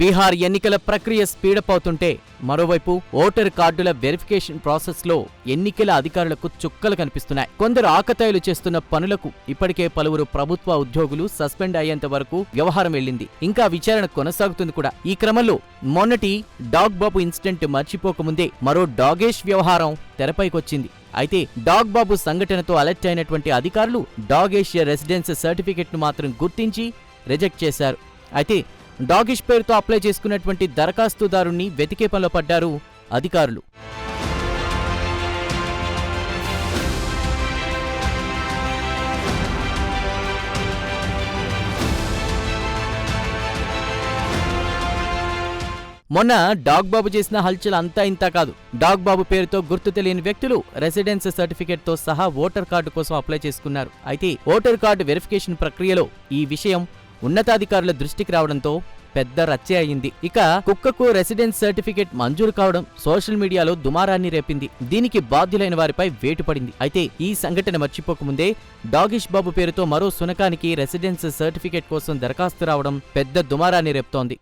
బీహార్ ఎన్నికల ప్రక్రియ స్పీడప్ అవుతుంటే మరోవైపు ఓటర్ కార్డుల వెరిఫికేషన్ ప్రాసెస్లో ఎన్నికల అధికారులకు చుక్కలు కనిపిస్తున్నాయి. కొందరు ఆకతాయిలు చేస్తున్న పనులకు ఇప్పటికే పలువురు ప్రభుత్వ ఉద్యోగులు సస్పెండ్ అయ్యేంత వరకు వ్యవహారం వెళ్ళింది ఇంకా విచారణ కొనసాగుతుంది కూడా. ఈ క్రమంలో మొన్నటి డాగ్ బాబు ఇన్సిడెంట్ మర్చిపోకముందే మరో డాగేష్ వ్యవహారం తెరపైకొచ్చింది. అయితే డాగ్ బాబు సంఘటనతో అలర్ట్ అయినటువంటి అధికారులు డాగేష్ రెసిడెన్స్ సర్టిఫికెట్ను మాత్రం గుర్తించి రిజెక్ట్ చేశారు. అయితే డాగిష్ పేరుతో అప్లై చేసుకున్నటువంటి దరఖాస్తుదారుణ్ణి వెతికే పనిలో పడ్డారు అధికారులు. మొన్న డాగ్ బాబు చేసిన హల్చల్ అంతా ఇంతా కాదు. డాగ్ బాబు పేరుతో గుర్తు తెలియని వ్యక్తులు రెసిడెన్స్ సర్టిఫికేట్తో సహా ఓటర్ కార్డు కోసం అప్లై చేసుకున్నారు. అయితే ఓటర్ కార్డు వెరిఫికేషన్ ప్రక్రియలో ఈ విషయం ఉన్నతాధికారుల దృష్టికి రావడంతో పెద్ద రచ్చే అయింది. ఇక కుక్కకు రెసిడెన్స్ సర్టిఫికేట్ మంజూరు కావడం సోషల్ మీడియాలో దుమారాన్ని రేపింది. దీనికి బాధ్యులైన వారిపై వేటు పడింది. అయితే ఈ సంఘటన మర్చిపోకముందే డాగిష్ బాబు పేరుతో మరో సునకానికి రెసిడెన్స్ సర్టిఫికేట్ కోసం దరఖాస్తు రావడం పెద్ద దుమారాన్ని రేపుతోంది.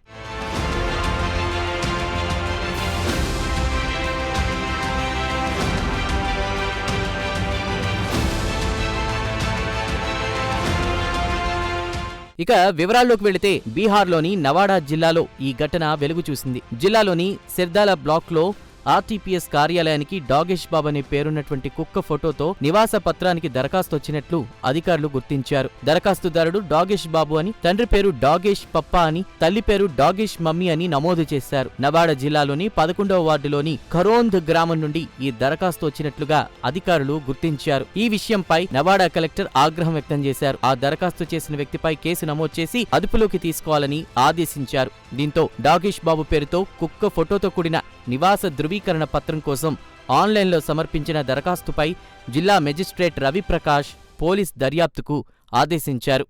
ఇక వివరాల్లోకి వెళితే బీహార్లోని నవాడా జిల్లాలో ఈ ఘటన వెలుగు చూసింది జిల్లాలోని సిర్దాల బ్లాక్లో ఆర్టీపీఎస్ కార్యాలయానికి డాగేష్ బాబు అనే పేరున్నటువంటి కుక్క ఫోటోతో నివాస పత్రానికి దరఖాస్తు వచ్చినట్లు అధికారులు గుర్తించారు. దరఖాస్తుదారుడు డాగేష్ బాబు అని తండ్రి పేరు డాగేష్ పప్పా అని తల్లి పేరు డాగేష్ మమ్మీ అని నమోదు చేశారు. నవాడ జిల్లాలోని పదకొండవ వార్డులోని ఖరోంద్ గ్రామం నుండి ఈ దరఖాస్తు వచ్చినట్లుగా అధికారులు గుర్తించారు. ఈ విషయంపై నవాడా కలెక్టర్ ఆగ్రహం వ్యక్తం చేశారు. ఆ దరఖాస్తు చేసిన వ్యక్తిపై కేసు నమోదు చేసి అదుపులోకి తీసుకోవాలని ఆదేశించారు. దీంతో డాగేష్ బాబు పేరుతో కుక్క ఫోటోతో కూడిన నివాస ధృవీకరణ పత్రం కోసం ఆన్లైన్లో సమర్పించిన దరఖాస్తుపై జిల్లా మెజిస్ట్రేట్ రవిప్రకాష్ పోలీస్ దర్యాప్తుకు ఆదేశించారు.